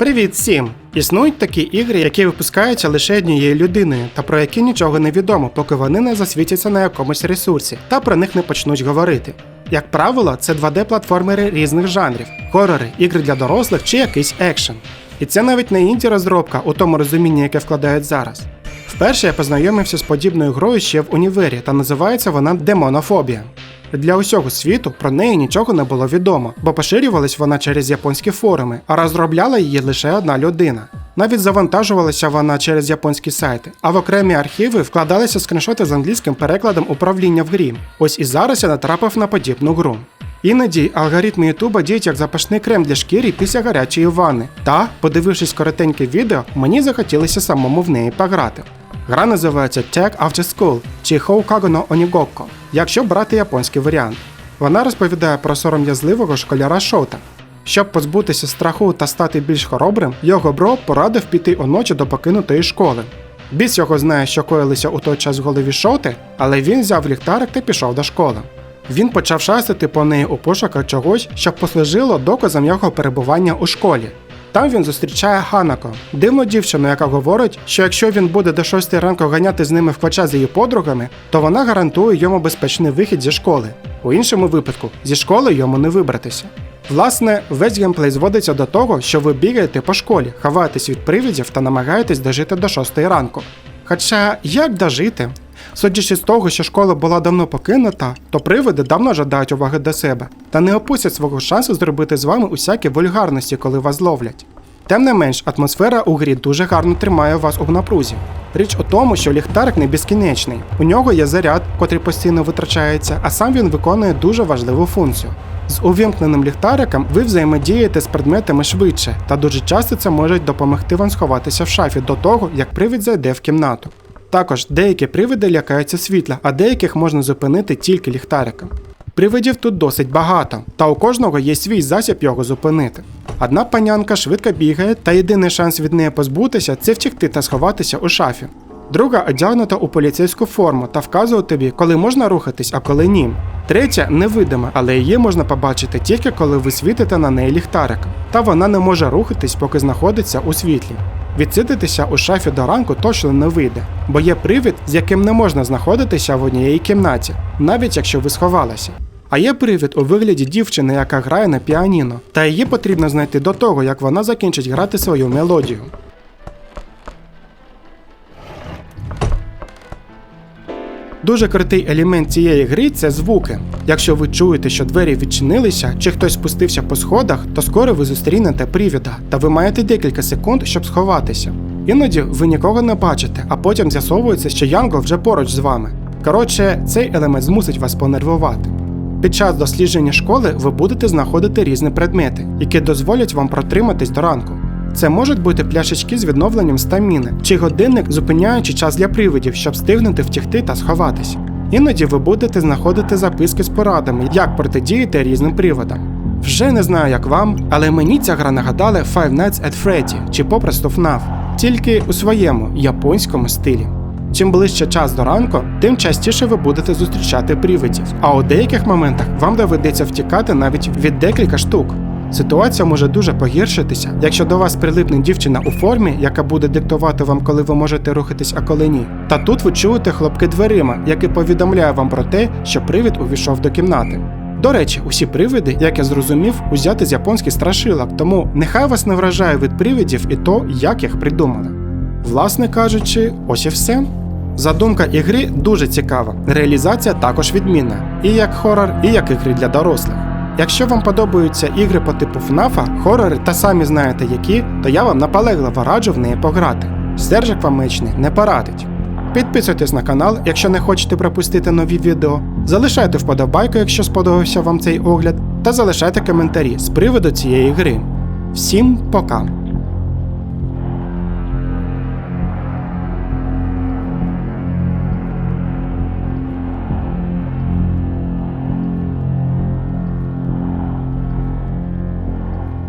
Привіт всім! Існують такі ігри, які випускаються лише однією людиною, та про які нічого не відомо, поки вони не засвітяться на якомусь ресурсі, та про них не почнуть говорити. Як правило, це 2D-платформери різних жанрів: хорори, ігри для дорослих чи якийсь екшен. І це навіть не інді розробка у тому розумінні, яке вкладають зараз. Вперше я познайомився з подібною грою ще в універі, та називається вона Демонофобія. Для усього світу про неї нічого не було відомо, бо поширювалась вона через японські форуми, а розробляла її лише одна людина. Навіть завантажувалася вона через японські сайти, а в окремі архіви вкладалися скріншоти з англійським перекладом управління в грі. Ось і зараз я натрапив на подібну гру. Іноді алгоритми Ютуба діють як запашний крем для шкіри після гарячої ванни. Та, подивившись коротеньке відео, мені захотілося самому в неї пограти. Гра називається Tag After School чи Houkago no Onigokko, якщо брати японський варіант. Вона розповідає про сором'язливого школяра Шота. Щоб позбутися страху та стати більш хоробрим, його бро порадив піти уночі до покинутої школи. Біс його знає, що коїлися у той час в голові Шоти, але він взяв ліхтарик та пішов до школи. Він почав шастити по неї у пошуках чогось, що послужило доказом його перебування у школі. Там він зустрічає Ханако, дивну дівчину, яка говорить, що якщо він буде до 6 ранку ганяти з ними в квача з її подругами, то вона гарантує йому безпечний вихід зі школи. У іншому випадку зі школи йому не вибратися. Власне, весь геймплей зводиться до того, що ви бігаєте по школі, ховаєтесь від привідів та намагаєтесь дожити до 6 ранку. Хоча як дожити? Судячи з того, що школа була давно покинута, то привиди давно жадають уваги до себе та не опустять свого шансу зробити з вами усякі вульгарності, коли вас зловлять. Тим не менш, атмосфера у грі дуже гарно тримає вас у напрузі. Річ у тому, що ліхтарик не безкінечний. У нього є заряд, котрий постійно витрачається, а сам він виконує дуже важливу функцію. З увімкненим ліхтариком ви взаємодієте з предметами швидше, та дуже часто це може допомогти вам сховатися в шафі до того, як привід зайде в кімнату. Також деякі привиди лякаються світла, а деяких можна зупинити тільки ліхтариком. Привидів тут досить багато, та у кожного є свій засіб його зупинити. Одна панянка швидко бігає, та єдиний шанс від неї позбутися це втікти та сховатися у шафі. Друга одягнута у поліцейську форму та вказує тобі, коли можна рухатись, а коли ні. Третя невидима, але її можна побачити тільки коли ви світите на неї ліхтариком. Та вона не може рухатись, поки знаходиться у світлі. Відсидитися у шафі до ранку точно не вийде, бо є привід, з яким не можна знаходитися в однієї кімнаті, навіть якщо ви сховалися. А є привід у вигляді дівчини, яка грає на піаніно, та її потрібно знайти до того, як вона закінчить грати свою мелодію. Дуже крутий елемент цієї гри це звуки. Якщо ви чуєте, що двері відчинилися, чи хтось спустився по сходах, то скоро ви зустрінете привіда, та ви маєте декілька секунд, щоб сховатися. Іноді ви нікого не бачите, а потім з'ясовується, що Янго вже поруч з вами. Коротше, цей елемент змусить вас понервувати. Під час дослідження школи ви будете знаходити різні предмети, які дозволять вам протриматись до ранку. Це можуть бути пляшечки з відновленням стаміни, чи годинник, зупиняючи час для привидів, щоб встигнути втікти та сховатись. Іноді ви будете знаходити записки з порадами, як протидіяти різним приводам. Вже не знаю, як вам, але мені ця гра нагадала Five Nights at Freddy чи попросту FNAF, тільки у своєму японському стилі. Чим ближче час до ранку, тим частіше ви будете зустрічати привидів, а у деяких моментах вам доведеться втікати навіть від декілька штук. Ситуація може дуже погіршитися, якщо до вас прилипне дівчина у формі, яка буде диктувати вам, коли ви можете рухатись, а коли ні. Та тут ви чуєте хлопки дверима, який повідомляє вам про те, що привид увійшов до кімнати. До речі, усі привиди, як я зрозумів, узяти з японських страшилок, тому нехай вас не вражає від привидів і то, як їх придумали. Власне кажучи, ось і все. Задумка ігри дуже цікава, реалізація також відмінна, і як хорор, і як ігри для дорослих. Якщо вам подобаються ігри по типу FNAF, хорори та самі знаєте які, то я вам наполегливо раджу в неї пограти. Сержик вам мечний не порадить. Підписуйтесь на канал, якщо не хочете пропустити нові відео. Залишайте вподобайку, якщо сподобався вам цей огляд, та залишайте коментарі з приводу цієї гри. Всім пока!